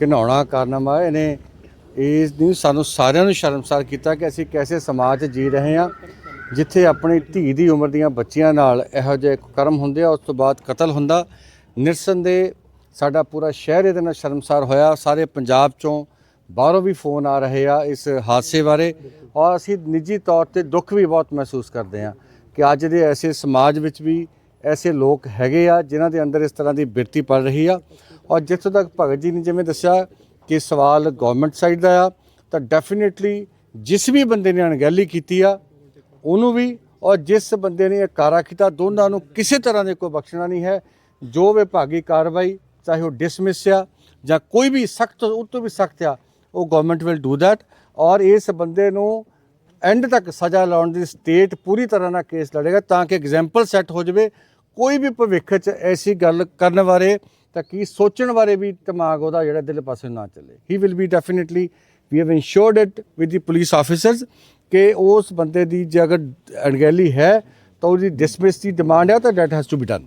ਘਿਨਾਉਣਾ ਕਾਰਨਾਮਾ ਇਹਨੇ ਇਸ ਨੂੰ ਸਾਨੂੰ ਸਾਰਿਆਂ ਨੂੰ ਸ਼ਰਮਸਾਰ ਕੀਤਾ ਕਿ ਅਸੀਂ ਕੈਸੇ ਸਮਾਜ 'ਚ ਜੀ ਰਹੇ ਹਾਂ, ਜਿੱਥੇ ਆਪਣੀ ਧੀ ਦੀ ਉਮਰ ਦੀਆਂ ਬੱਚੀਆਂ ਨਾਲ ਇਹੋ ਜਿਹੇ ਕਰਮ ਹੁੰਦੇ ਆ, ਉਸ ਤੋਂ ਬਾਅਦ ਕਤਲ ਹੁੰਦਾ। ਨਿਰਸਨ ਦੇ ਸਾਡਾ ਪੂਰਾ ਸ਼ਹਿਰ ਇਹਦੇ ਨਾਲ ਸ਼ਰਮਸਾਰ ਹੋਇਆ। ਸਾਰੇ ਪੰਜਾਬ ਚੋਂ ਬਾਹਰੋਂ ਵੀ ਫੋਨ ਆ ਰਹੇ ਆ ਇਸ ਹਾਦਸੇ ਬਾਰੇ ਔਰ ਅਸੀਂ ਨਿੱਜੀ ਤੌਰ ਤੇ ਦੁੱਖ ਵੀ ਬਹੁਤ ਮਹਿਸੂਸ ਕਰਦੇ ਹਾਂ ਕਿ ਅੱਜ ਦੇ ਐਸੇ ਸਮਾਜ ਵਿੱਚ ਵੀ ਐਸੇ ਲੋਕ ਹੈਗੇ ਆ ਜਿਨ੍ਹਾਂ ਦੇ ਅੰਦਰ ਇਸ ਤਰ੍ਹਾਂ ਦੀ ਬਿਰਤੀ ਪੜ ਰਹੀ ਆ। ਔਰ ਜਿੱਥੋਂ ਤੱਕ ਭਗਤ ਜੀ ਨੇ ਜਿਵੇਂ ਦੱਸਿਆ ਕਿ ਸਵਾਲ ਗਵਰਨਮੈਂਟ ਸਾਈਡ ਦਾ ਆ, ਤਾਂ ਡੈਫੀਨਿਟਲੀ ਜਿਸ ਵੀ ਬੰਦੇ ਨੇ ਅਣਗਹਿਲੀ ਕੀਤੀ ਆ, ਉਹਨੂੰ ਵੀ ਔਰ ਜਿਸ ਬੰਦੇ ਨੇ ਇਹ ਕਾਰਾ ਕੀਤਾ, ਦੋਨਾਂ ਨੂੰ ਕਿਸੇ ਤਰ੍ਹਾਂ ਦੇ ਕੋਈ ਬਖਸ਼ਣਾ ਨਹੀਂ ਹੈ। ਜੋ ਵਿਭਾਗੀ ਕਾਰਵਾਈ, ਚਾਹੇ ਉਹ ਡਿਸਮਿਸ ਆ ਜਾਂ ਕੋਈ ਵੀ ਸਖਤ, ਉਹ ਤੋਂ ਵੀ ਸਖਤ ਆ, ਉਹ ਗਵਰਨਮੈਂਟ ਵਿਲ ਡੂ ਥੈਟ ਔਰ ਇਸ ਬੰਦੇ ਨੂੰ ਐਂਡ ਤੱਕ ਸਜ਼ਾ ਲਾਉਣ ਦੀ ਸਟੇਟ ਪੂਰੀ ਤਰ੍ਹਾਂ ਨਾਲ ਕੇਸ ਲੜੇਗਾ ਤਾਂ ਕਿ ਐਗਜ਼ਾਮਪਲ ਸੈੱਟ ਹੋ ਜਾਵੇ। ਕੋਈ ਵੀ ਭਵਿੱਖ 'ਚ ਐਸੀ ਗੱਲ ਕਰਨ ਬਾਰੇ ਤਾਂ ਕੀ ਸੋਚਣ ਬਾਰੇ ਵੀ ਦਿਮਾਗ ਉਹਦਾ ਜਿਹੜਾ ਦਿਲ ਪਾਸੇ ਨਾ ਚੱਲੇ। He will be definitely we have ensured it with the police officers ਕਿ ਉਸ ਬੰਦੇ ਦੀ ਜੇ ਅਗਰ ਅਣਗਹਿਲੀ ਹੈ ਤਾਂ ਉਹਦੀ ਡਿਸਮਿਸ ਦੀ ਡਿਮਾਂਡ ਹੈ ਤਾਂ that has to be done